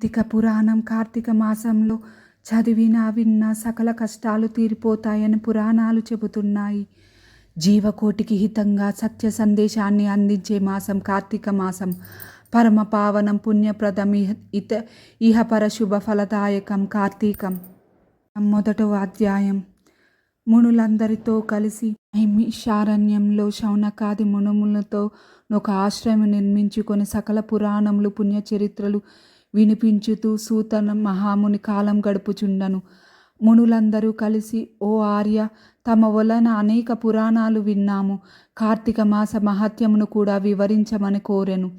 కార్తీక పురాణం కార్తీక మాసంలో చదివినా విన్నా సకల కష్టాలు తీరిపోతాయని పురాణాలు చెబుతున్నాయి. జీవకోటికి హితంగా సత్య సందేశాన్ని అందించే మాసం కార్తీక మాసం. పరమ పావనం పుణ్యప్రదం ఇత ఇహపర శుభ ఫలదాయకం కార్తీకం. మొదట అధ్యాయం. మునులందరితో కలిసి శారణ్యంలో శౌనకాది మునుములతో ఒక ఆశ్రయం నిర్మించుకొని సకల పురాణములు పుణ్యచరిత్రలు వినిపించుతూ సూతన మహాముని కాలం గడుపుచుండను. మునులందరూ కలిసి ఓ ఆర్య తమ వలన అనేక పురాణాలు విన్నాము. కార్తీక మాస మహత్యమును కూడా వివరించమని కోరెను.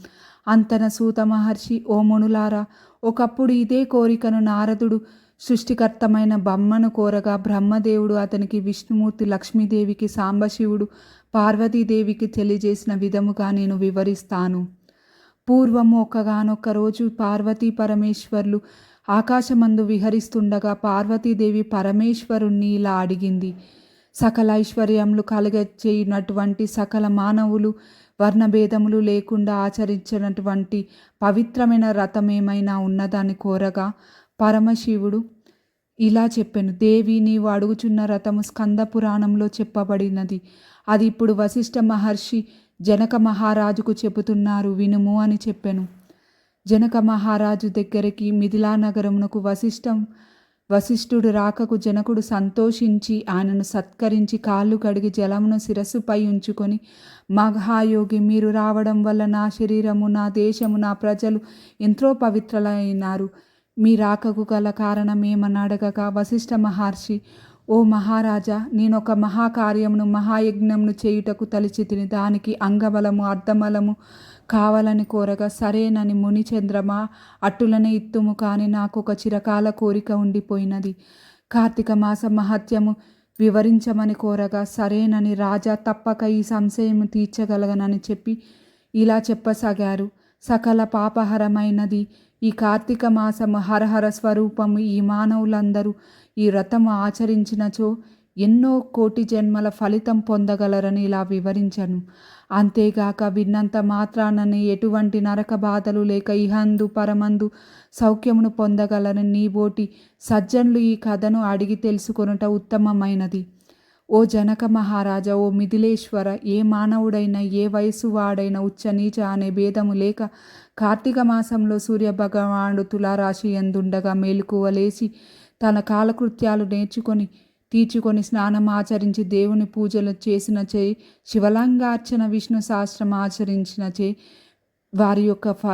అంతన సూత మహర్షి ఓ మునులారా ఒకప్పుడు ఇదే కోరికను నారదుడు సృష్టికర్తమైన బమ్మను కోరగా బ్రహ్మదేవుడు అతనికి విష్ణుమూర్తి లక్ష్మీదేవికి సాంబశివుడు పార్వతీదేవికి తెలియజేసిన విధముగా నేను వివరిస్తాను. పూర్వము ఒకగానొక్క రోజు పార్వతీ పరమేశ్వర్లు ఆకాశమందు విహరిస్తుండగా పార్వతీదేవి పరమేశ్వరుణ్ణి ఇలా అడిగింది. సకల ఐశ్వర్యములు కలగచేయునటువంటి సకల మానవులు వర్ణభేదములు లేకుండా ఆచరించినటువంటి పవిత్రమైన రథం ఏమైనా ఉన్నదాన్ని కోరగా పరమశివుడు ఇలా చెప్పాను దేవి నీవు అడుగుచున్న రథము స్కంద పురాణంలో చెప్పబడినది. అది ఇప్పుడు వశిష్ఠ మహర్షి జనక మహారాజుకు చెబుతున్నారు వినుము అని చెప్పాను. జనక మహారాజు దగ్గరికి మిథిలా నగరమునకు వశిష్టం. వశిష్ఠుడు రాకకు జనకుడు సంతోషించి ఆయనను సత్కరించి కాళ్ళు కడిగి జలమును శిరస్సుపై ఉంచుకొని మహాయోగి మీరు రావడం వల్ల నా శరీరము నా దేశము నా ప్రజలు ఎంతో పవిత్రలైనారు. మీ రాకకు గల కారణమేమని అడగక వశిష్ఠ మహర్షి ఓ మహారాజా నేనొక మహాకార్యమును మహాయజ్ఞమును చేయుటకు తలిచి తిని దానికి అంగబలము అర్ధమలము కావాలని కోరగా సరేనని ముని చంద్రమా అట్టులనే ఇత్తుము కానీ నాకు ఒక చిరకాల కోరిక ఉండిపోయినది. కార్తీక మాస మహత్యము వివరించమని కోరగా సరేనని రాజా తప్పక ఈ సంశయం తీర్చగలగనని చెప్పి ఇలా చెప్పసాగారు. సకల పాపహరమైనది. ఈ కార్తీక మాసము హరహర స్వరూపము ఈ మానవులందరూ ఈ వ్రతము ఆచరించినచో ఎన్నో కోటి జన్మల ఫలితం పొందగలరని ఇలా వివరించను. అంతేగాక విన్నంత మాత్రానని ఎటువంటి నరక బాధలు లేక ఇహందు పరమందు సౌఖ్యమును పొందగలరని నీబోటి సజ్జనులు ఈ కథను అడిగి తెలుసుకొనుట ఉత్తమమైనది. ఓ జనక మహారాజా ఓ మిథిలేశ్వర ఏ మానవుడైనా ఏ వయసు వాడైనా ఉచ్చ నీచ అనే భేదము లేక కార్తీక మాసంలో సూర్యభగవానుడు తులారాశి ఎందుండగా మేలుకువలేసి తన కాలకృత్యాలు నేర్చుకొని తీర్చుకొని స్నానం ఆచరించి దేవుని పూజలు చేసిన చే శివలింగార్చన విష్ణు సహస్రం ఆచరించిన చే వారి యొక్క ఫ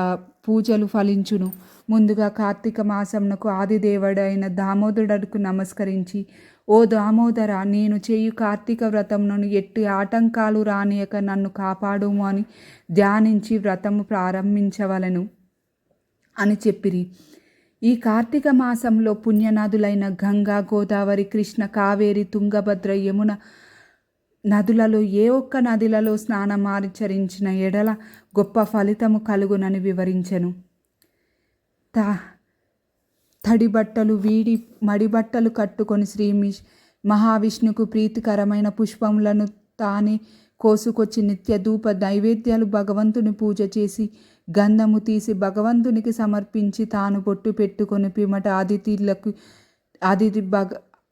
పూజలు ఫలించును. ముందుగా కార్తీక మాసమునకు ఆదిదేవుడైన దామోదరుడుకు నమస్కరించి ఓ దామోదర నేను చేయు కార్తీక వ్రతమును ఎట్టి ఆటంకాలు రానియక నన్ను కాపాడుము అని ధ్యానించి వ్రతము ప్రారంభించవలను అని చెప్పిరి. ఈ కార్తీక మాసంలో పుణ్యనదులైన గంగా గోదావరి కృష్ణ కావేరి తుంగభద్ర యమున నదులలో ఏ ఒక్క నదులలో స్నానమాచరించిన ఎడల గొప్ప ఫలితము కలుగునని వివరించెను. తా తడి బట్టలు వీడి మడి బట్టలు కట్టుకొని శ్రీ మహావిష్ణుకు ప్రీతికరమైన పుష్పములను తానే కోసుకొచ్చి నిత్య ధూప నైవేద్యాలు భగవంతుని పూజ చేసి గంధము తీసి భగవంతునికి సమర్పించి తాను బొట్టు పెట్టుకొని పిమట అతిథులకు అతిథి భగ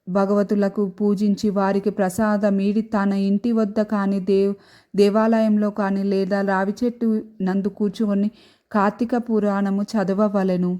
భగవతులకు పూజించి వారికి ప్రసాదం ఈడి తన ఇంటి వద్ద కానీ దేవ్ దేవాలయంలో కానీ లేదా రావి చెట్టు నందు కూర్చుకొని కార్తీక పురాణము చదవవలెను.